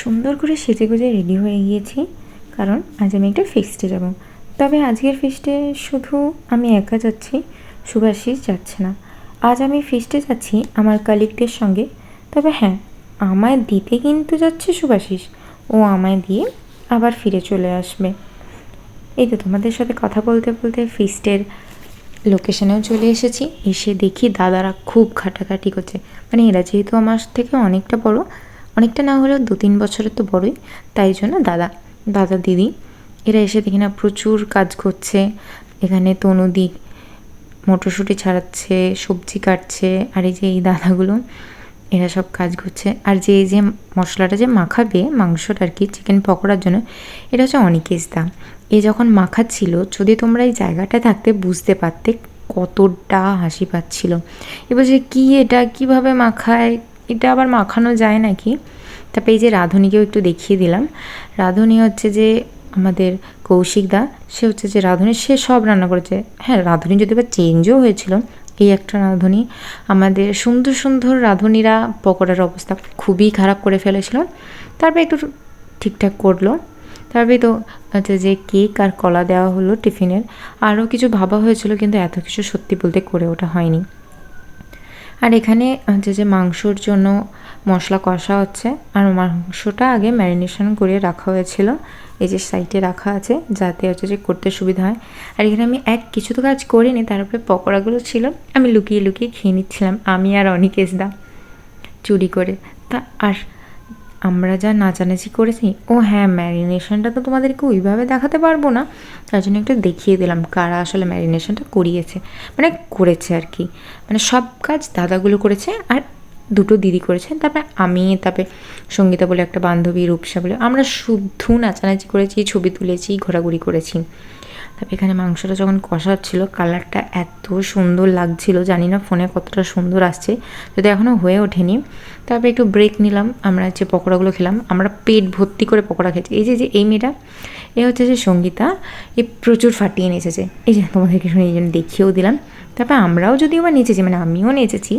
সুন্দর করে সেজে গুজে রেডি হয়ে গিয়েছি, কারণ আজ আমি একটা ফিস্টে যাব। তবে আজকের ফিস্টে শুধু আমি একা যাচ্ছি, সুভাষিস যাচ্ছে না। আজ আমি ফিস্টে যাচ্ছি আমার কালিগদের সঙ্গে। তবে হ্যাঁ আমায় দিতে কিন্তু যাচ্ছে সুভাষিস। ও আমায় দিয়ে আবার ফিরে চলে আসবে। এই তো তোমাদের সাথে কথা বলতে বলতে ফিস্টের লোকেশনেও চলে এসেছি। এসে দেখি দাদারা খুব খাটাখাটি করছে। মানে এরা যেহেতু আমার থেকে অনেকটা বড় অনেকটা না হলেও দু তিন বছরের তো বড়ই, তাই জন্য দাদা দাদা দিদি, এরা এসে দেখি না প্রচুর কাজ করছে। এখানে তনুদি মটরশুঁটি ছাড়াচ্ছে, সবজি কাটছে, আর এই যে এই দাদাগুলো, এরা সব কাজ করছে। আর যে এই যে মশলাটা যে মাখাবে, মাংসটা আর কি চিকেন পকোড়ার জন্য, এটা হচ্ছে অনিকেশ এ যখন মাখাচ্ছিল, যদি তোমরা এই জায়গাটা থাকতে বুঝতে পারতে কতটা হাসি পাচ্ছিল। এবার যে কী এটা? কীভাবে মাখায়? এটা আবার মাখানো যায় নাকি? তারপরে এই যে রাঁধুনিকেও একটু দেখিয়ে দিলাম। রাঁধুনি হচ্ছে যে আমাদের কৌশিক দা, সে হচ্ছে যে রাঁধুনি, সে সব রান্না করেছে। হ্যাঁ রাঁধুনি যদি বা চেঞ্জও হয়েছিল, এই একটা রাঁধুনি, আমাদের সুন্দর সুন্দর রাঁধুনিরা পকোড়ার অবস্থা খুবই খারাপ করে ফেলেছিল। তারপরে একটু ঠিকঠাক করল। তারপরে তো হচ্ছে যে কেক আর কলা দেওয়া হলো টিফিনের। আরও কিছু ভাবা হয়েছিল, কিন্তু এত কিছু সত্যি বলতে করে ওঠা হয়নি। আর এখানে যে যে মাংসর জন্য মশলা কষা হচ্ছে। আর মাংসটা আগে ম্যারিনেশন করে রাখা হয়েছিল। এই যে সাইডে রাখা আছে, যাতে হচ্ছে যে করতে সুবিধা হয়। আর এখানে আমি এক কিছু তো কাজ করিনি তারপরে পকোড়াগুলো ছিল। আমি লুকিয়ে লুকিয়ে খেয়ে নিচ্ছিলাম, আমি আর অনিকেশদা চুরি করে। তা আর আমরা যা নাচানাচি করেছি, ও হ্যাঁ ম্যারিনেশনটা তো তোমাদেরকে ওইভাবে দেখাতে পারব না। তার জন্য একটু দেখিয়ে দিলাম কারা আসলে ম্যারিনেশনটা করিয়েছে। মানে করেছে আর কি। মানে সব কাজ দাদাগুলো করেছে আর দুটো দিদি করেছে। তারপরে আমি, তারপরে সঙ্গীতা বলে একটা বান্ধবী, রূপসা বলে, আমরা শুদ্ধ নাচানাচি করেছি, ছবি তুলেছি, ঘোরাঘুরি করেছি। এখানে মাংসটা যখন কষা হচ্ছিল কালারটা এত সুন্দর লাগছিল, জানি না ফোনে কতটা সুন্দর আসছে, যদি এখনও হয়ে ওঠেনি। তারপরে একটু ব্রেক নিলাম, আমরা যে পকোড়াগুলো খেলাম, আমরা পেট ভর্তি করে পকোড়া খেয়েছি। এই যে যে এই মেয়েটা, এ হচ্ছে যে সঙ্গীতা, এ প্রচুর ফাটিয়ে নেচেছে এই যে, তোমাদেরকে শুনে এই জন্য দেখিয়েও দিলাম। তারপর আমরাও যদিও বা নেচেছি মানে আমিও নেচেছি,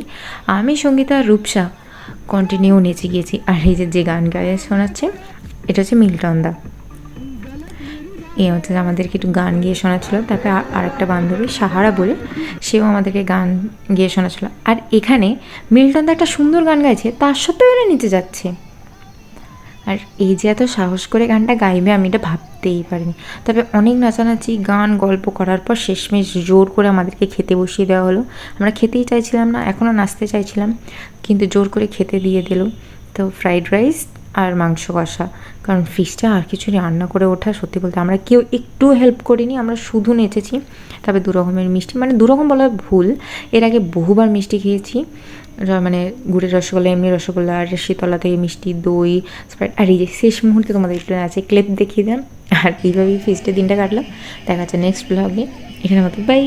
আমি সঙ্গীতা, রূপসা কন্টিনিউ নেচে গিয়েছি। আর এই যে যে গান গায়ে শোনাচ্ছে, এটা হচ্ছে মিল্টন দা এ হচ্ছে আমাদেরকে একটু গান গিয়ে শোনাচ্ছিল। তারপরে আর আরেকটা বান্ধবী, সাহারা বলে, সেও আমাদেরকে গান গিয়ে শোনাচ্ছিল। আর এখানে মিল্টন একটা সুন্দর গান গাইছে, তার সত্ত্বেও এরা নিচে যাচ্ছে। আর এই যে এত সাহস করে গানটা গাইবে, আমি এটা ভাবতেই পারিনি। তবে অনেক নাচানাচি, গান, গল্প করার পর শেষমেশ জোর করে আমাদেরকে খেতে বসিয়ে দেওয়া হলো। আমরা খেতেই চাইছিলাম না, এখনও নাচতে চাইছিলাম, কিন্তু জোর করে খেতে দিয়ে দিল। তো ফ্রাইড রাইস আর মাংস কষা। কারণ ফিশটা আর কিছু রান্না করে ওঠা সত্যি বলতে আমরা কেউ একটু হেল্প করিনি, আমরা শুধু নেচেছি। তবে দু রকমের মিষ্টি মানে দু রকম বলা ভুল। এর আগে বহুবার মিষ্টি খেয়েছি মানে গুড়ের রসগোল্লা, এমনি রসগোল্লা, আর শীতলা থেকে মিষ্টি, দই আর এই যে শেষ মুহূর্তে তোমাদের একটু আছে ক্লিপ দেখিয়ে দেন। আর এইভাবেই ফিস্টের দিনটা কাটলাম। দেখা যাচ্ছে নেক্সট ব্লগে এখানে মতো বাই